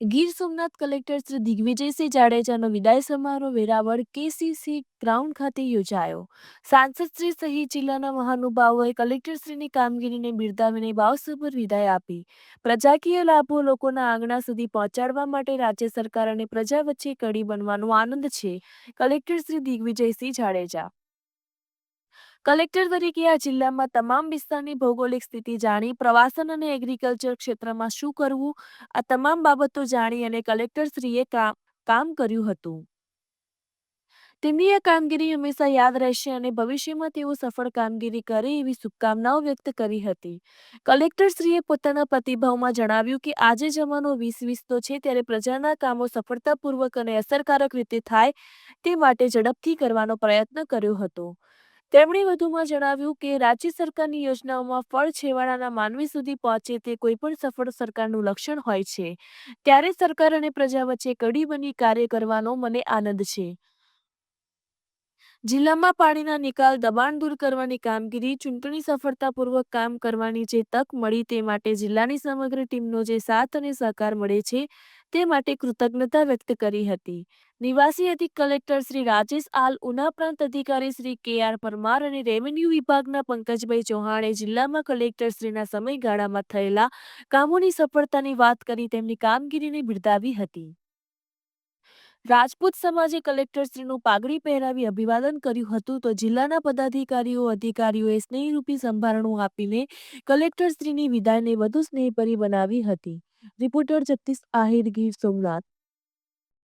Gir Somnath collector Shri Digvijaysinh જાડેજાનો વિદાય સમારોહ વેરાવળ કેસીસી ગ્રાઉન્ડ ખાતે યોજાયો. સાંસદ શ્રી સહિત જિલ્લાના મહાનુભાવોએ કલેક્ટરશ્રીની કામગીરીને બિરદાવીને ભાવસભર વિદાય આપી. પ્રજાકીય લાભો લોકોના આંગણા સુધી પહોંચાડવા માટે રાજ્ય સરકાર અને પ્રજા વચ્ચે કડી બનવાનો આનંદ છે. કલેક્ટર શ્રી દિગ્વિજયસિંહ જાડેજા કલેક્ટર તરીકે આ જિલ્લામાં તમામ વિસ્તારની ભૌગોલિક સ્થિતિ જાણી, પ્રવાસન અને એગ્રીકલ્ચર ક્ષેત્રમાં શું કરવું, આ તમામ બાબતો જાણી અને કલેક્ટરશ્રીએ કામ કર્યું હતું. તેમની આ કામગીરી હંમેશા યાદ રહેશે અને ભવિષ્યમાં તેઓ સફળ કામગીરી કરે એવી શુભકામનાઓ વ્યક્ત કરી હતી. કલેક્ટરશ્રીએ પોતાના પ્રતિભાવમાં જણાવ્યું કે, આજે જમાનો વીસ વીસનો છે, ત્યારે પ્રજાના કામો સફળતાપૂર્વક અને અસરકારક રીતે થાય તે માટે ઝડપથી કરવાનો પ્રયત્ન કર્યો હતો. તેમણે વધુમાં જણાવ્યું કે, રાજ્ય સરકારની યોજનાઓમાં ફળ છેવાડાના માનવી સુધી પહોંચે તે કોઈપણ સફળ સરકારનું લક્ષણ હોય છે. ત્યારે સરકાર અને પ્રજા વચ્ચે કડી બની કાર્ય કરવાનો મને આનંદ છે. જિલ્લામાં પાણીના નિકાલ, દબાણ દૂર કરવાની કામગીરી, ચૂંટણી સફળતાપૂર્વક કામ કરવાની જે તક મળી તે માટે જિલ્લાની સમગ્ર ટીમનો જે સાથ અને સહકાર મળે છે, તે માટે કૃતજ્ઞતા વ્યક્ત કરી હતી. નિવાસી અધિક કલેક્ટર શ્રી રાજેશ આલ ઉના પ્રાંત અધિકારી શ્રી કે આર પરમાર અને રેવન્યુ વિભાગના પંકજભાઈ ચૌહાણે જિલ્લામાં કલેક્ટરશ્રીના સમયગાળામાં થયેલા કામોની સફળતાની વાત કરી તેમની કામગીરીને બિરદાવી હતી. રાજપૂત સમાજે કલેક્ટરશ્રીનું પાઘડી પહેરાવી અભિવાદન કર્યું હતું તો જિલ્લાના પદાધિકારીઓ, અધિકારીઓએ સ્નેહરૂપી સંભારણું આપીને કલેક્ટરશ્રીની વિદાયને વધુ સ્નેહભરી બનાવી હતી. રિપોર્ટર જગદીશ આહિર, ગીર સોમનાથ.